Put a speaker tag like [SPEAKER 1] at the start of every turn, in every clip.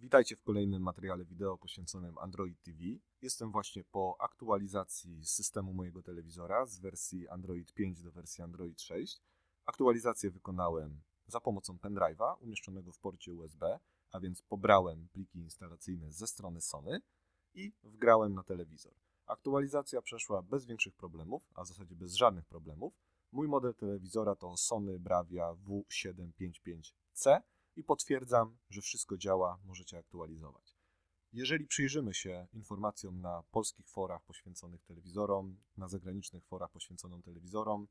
[SPEAKER 1] Witajcie w kolejnym materiale wideo poświęconym Android TV. Jestem właśnie po aktualizacji systemu mojego telewizora z wersji Android 5 do wersji Android 6. Aktualizację wykonałem za pomocą pendrive'a umieszczonego w porcie USB, a więc pobrałem pliki instalacyjne ze strony Sony i wgrałem na telewizor. Aktualizacja przeszła bez większych problemów, a w zasadzie bez żadnych problemów. Mój model telewizora to Sony Bravia W755C i potwierdzam, że wszystko działa, możecie aktualizować. Jeżeli przyjrzymy się informacjom na polskich forach poświęconych telewizorom, na zagranicznych forach poświęconych telewizorom,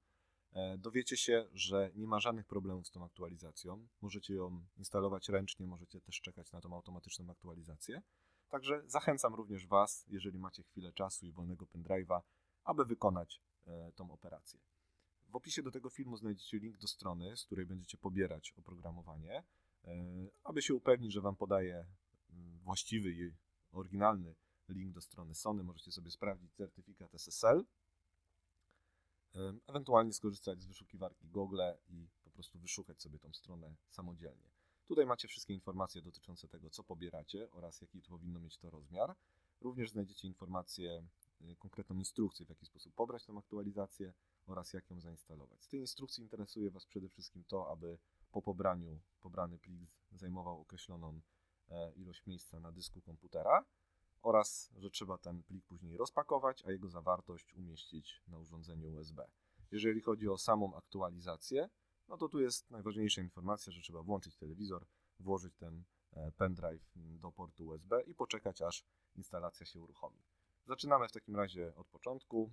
[SPEAKER 1] e, dowiecie się, że nie ma żadnych problemów z tą aktualizacją. Możecie ją instalować ręcznie, możecie też czekać na tą automatyczną aktualizację. Także zachęcam również Was, jeżeli macie chwilę czasu i wolnego pendrive'a, aby wykonać e, tą operację. W opisie do tego filmu znajdziecie link do strony, z której będziecie pobierać oprogramowanie. E, aby się upewnić, że Wam podaje mm, właściwy i oryginalny link do strony Sony, możecie sobie sprawdzić certyfikat SSL, e, ewentualnie skorzystać z wyszukiwarki Google i po prostu wyszukać sobie tą stronę samodzielnie. Tutaj macie wszystkie informacje dotyczące tego, co pobieracie oraz jaki to powinno mieć to rozmiar. Również znajdziecie informacje, e, konkretną instrukcję, w jaki sposób pobrać tę aktualizację oraz jak ją zainstalować. Z tej instrukcji interesuje Was przede wszystkim to, aby po pobraniu pobrany plik zajmował określoną e, ilość miejsca na dysku komputera oraz, że trzeba ten plik później rozpakować, a jego zawartość umieścić na urządzeniu USB. Jeżeli chodzi o samą aktualizację, no to tu jest najważniejsza informacja, że trzeba włączyć telewizor, włożyć ten e, pendrive do portu USB i poczekać, aż instalacja się uruchomi. Zaczynamy w takim razie od początku,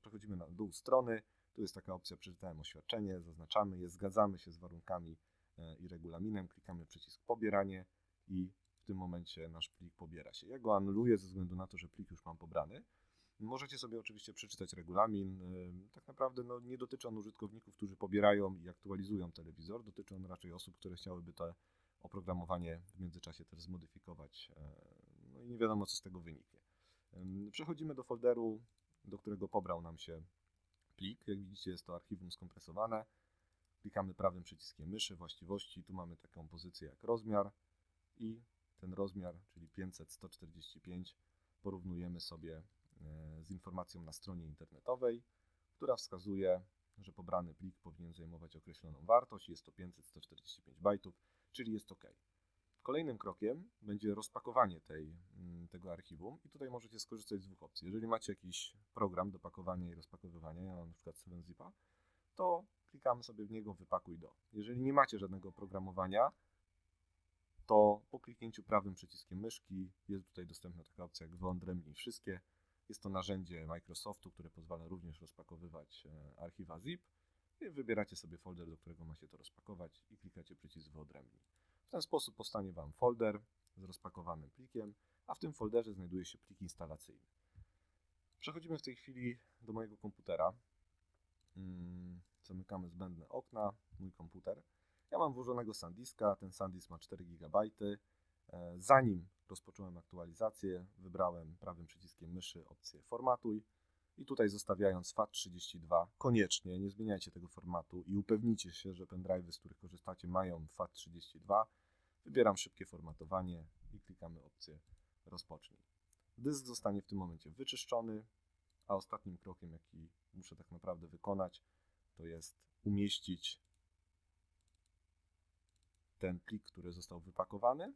[SPEAKER 1] przechodzimy na dół strony, tu jest taka opcja, przeczytałem oświadczenie, zaznaczamy je, zgadzamy się z warunkami e, i regulaminem, klikamy przycisk pobieranie i w tym momencie nasz plik pobiera się. Ja go anuluję ze względu na to, że plik już mam pobrany. Możecie sobie oczywiście przeczytać regulamin. E, tak naprawdę no, nie dotyczy on użytkowników, którzy pobierają i aktualizują telewizor. Dotyczy on raczej osób, które chciałyby to oprogramowanie w międzyczasie też zmodyfikować. E, no i nie wiadomo, co z tego wyniknie. Przechodzimy do folderu, do którego pobrał nam się plik. Jak widzicie jest to archiwum skompresowane. Klikamy prawym przyciskiem myszy, właściwości. Tu mamy taką pozycję jak rozmiar i ten rozmiar, czyli 500-145 porównujemy sobie e, z informacją na stronie internetowej, która wskazuje, że pobrany plik powinien zajmować określoną wartość. Jest to 500-145 bajtów, czyli jest OK. Kolejnym krokiem będzie rozpakowanie tej, mm, tego archiwum i tutaj możecie skorzystać z dwóch opcji. Jeżeli macie jakiś program do pakowania i rozpakowywania, ja mam na przykład 7zipa, to klikamy sobie w niego wypakuj do. Jeżeli nie macie żadnego oprogramowania, to po kliknięciu prawym przyciskiem myszki jest tutaj dostępna taka opcja jak wyodrębnij wszystkie. Jest to narzędzie Microsoftu, które pozwala również rozpakowywać e, archiwa zip. I wybieracie sobie folder, do którego macie to rozpakować i klikacie przycisk wyodrębnij. Ten sposób powstanie Wam folder z rozpakowanym plikiem, a w tym folderze znajduje się plik instalacyjny. Przechodzimy w tej chwili do mojego komputera. Hmm, zamykamy zbędne okna, mój komputer. Ja mam włożonego SanDiska, ten SanDisk ma 4 GB. E, zanim rozpocząłem aktualizację, wybrałem prawym przyciskiem myszy opcję formatuj i tutaj zostawiając FAT32, koniecznie nie zmieniajcie tego formatu i upewnijcie się, że pendrive'y, z których korzystacie mają FAT32. Wybieram szybkie formatowanie i klikamy opcję rozpocznij. Dysk zostanie w tym momencie wyczyszczony, a ostatnim krokiem, jaki muszę tak naprawdę wykonać, to jest umieścić ten plik, który został wypakowany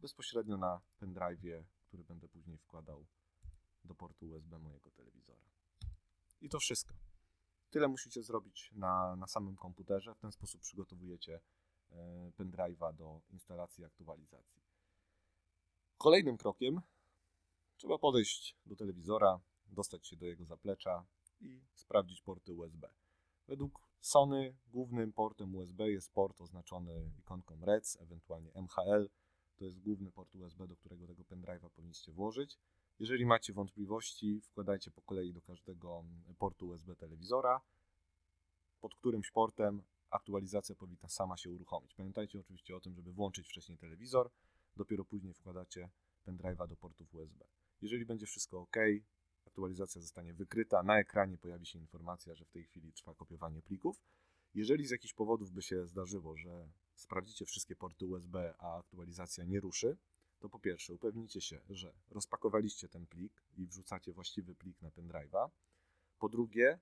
[SPEAKER 1] bezpośrednio na pendrive'ie, który będę później wkładał do portu USB mojego telewizora. I to wszystko. Tyle musicie zrobić na, na samym komputerze. W ten sposób przygotowujecie e, pendrive'a do instalacji i aktualizacji. Kolejnym krokiem trzeba podejść do telewizora, dostać się do jego zaplecza i sprawdzić porty USB. Według Sony głównym portem USB jest port oznaczony ikonką REC, ewentualnie MHL. To jest główny port USB, do którego tego pendrive'a powinniście włożyć. Jeżeli macie wątpliwości, wkładajcie po kolei do każdego portu USB telewizora, pod którymś portem aktualizacja powinna sama się uruchomić. Pamiętajcie oczywiście o tym, żeby włączyć wcześniej telewizor, dopiero później wkładacie pendrive'a do portów USB. Jeżeli będzie wszystko ok, aktualizacja zostanie wykryta, na ekranie pojawi się informacja, że w tej chwili trwa kopiowanie plików. Jeżeli z jakichś powodów by się zdarzyło, że sprawdzicie wszystkie porty USB, a aktualizacja nie ruszy, to po pierwsze upewnijcie się, że rozpakowaliście ten plik i wrzucacie właściwy plik na pendrive'a. Po drugie,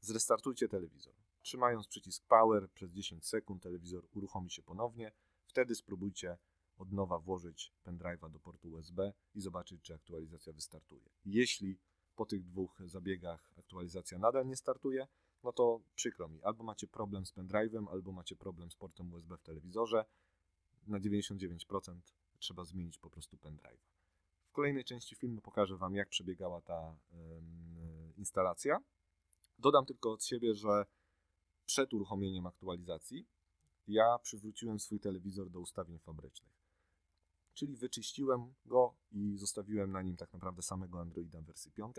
[SPEAKER 1] zrestartujcie telewizor. Trzymając przycisk Power przez 10 sekund, telewizor uruchomi się ponownie. Wtedy spróbujcie od nowa włożyć pendrive'a do portu USB i zobaczyć, czy aktualizacja wystartuje. Jeśli po tych dwóch zabiegach aktualizacja nadal nie startuje, no to przykro mi, albo macie problem z pendrive'em, albo macie problem z portem USB w telewizorze. Na 99% trzeba zmienić po prostu pendrive. W kolejnej części filmu pokażę Wam, jak przebiegała ta instalacja. Dodam tylko od siebie, że przed uruchomieniem aktualizacji ja przywróciłem swój telewizor do ustawień fabrycznych. Czyli wyczyściłem go i zostawiłem na nim tak naprawdę samego Androida wersji 5.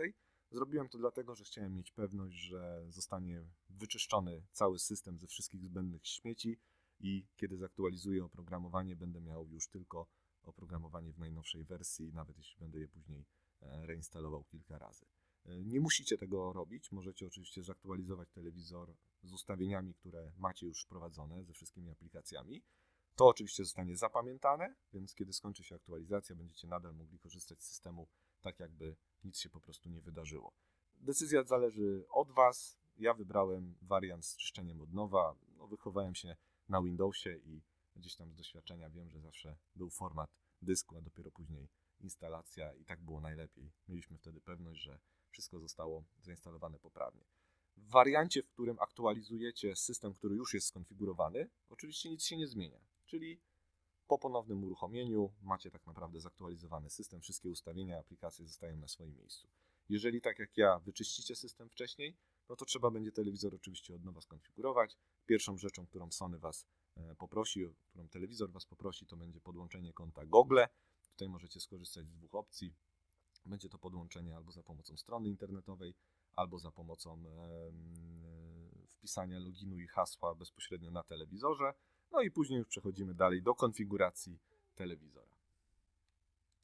[SPEAKER 1] Zrobiłem to dlatego, że chciałem mieć pewność, że zostanie wyczyszczony cały system ze wszystkich zbędnych śmieci i kiedy zaktualizuję oprogramowanie, będę miał już tylko oprogramowanie w najnowszej wersji, nawet jeśli będę je później e, reinstalował kilka razy. E, nie musicie tego robić, możecie oczywiście zaktualizować telewizor z ustawieniami, które macie już wprowadzone, ze wszystkimi aplikacjami. To oczywiście zostanie zapamiętane, więc kiedy skończy się aktualizacja, będziecie nadal mogli korzystać z systemu tak, jakby nic się po prostu nie wydarzyło. Decyzja zależy od Was. Ja wybrałem wariant z czyszczeniem od nowa. No, wychowałem się na Windowsie i gdzieś tam z doświadczenia wiem, że zawsze był format dysku, a dopiero później instalacja i tak było najlepiej. Mieliśmy wtedy pewność, że wszystko zostało zainstalowane poprawnie. W wariancie, w którym aktualizujecie system, który już jest skonfigurowany, oczywiście nic się nie zmienia. Czyli po ponownym uruchomieniu macie tak naprawdę zaktualizowany system, wszystkie ustawienia, aplikacje zostają na swoim miejscu. Jeżeli tak jak ja wyczyścicie system wcześniej, no to trzeba będzie telewizor oczywiście od nowa skonfigurować. Pierwszą rzeczą, którą Sony Was e, poprosi, którą telewizor Was poprosi, to będzie podłączenie konta Google. Tutaj możecie skorzystać z dwóch opcji. Będzie to podłączenie albo za pomocą strony internetowej, albo za pomocą wpisania loginu i hasła bezpośrednio na telewizorze. No i później już przechodzimy dalej do konfiguracji telewizora.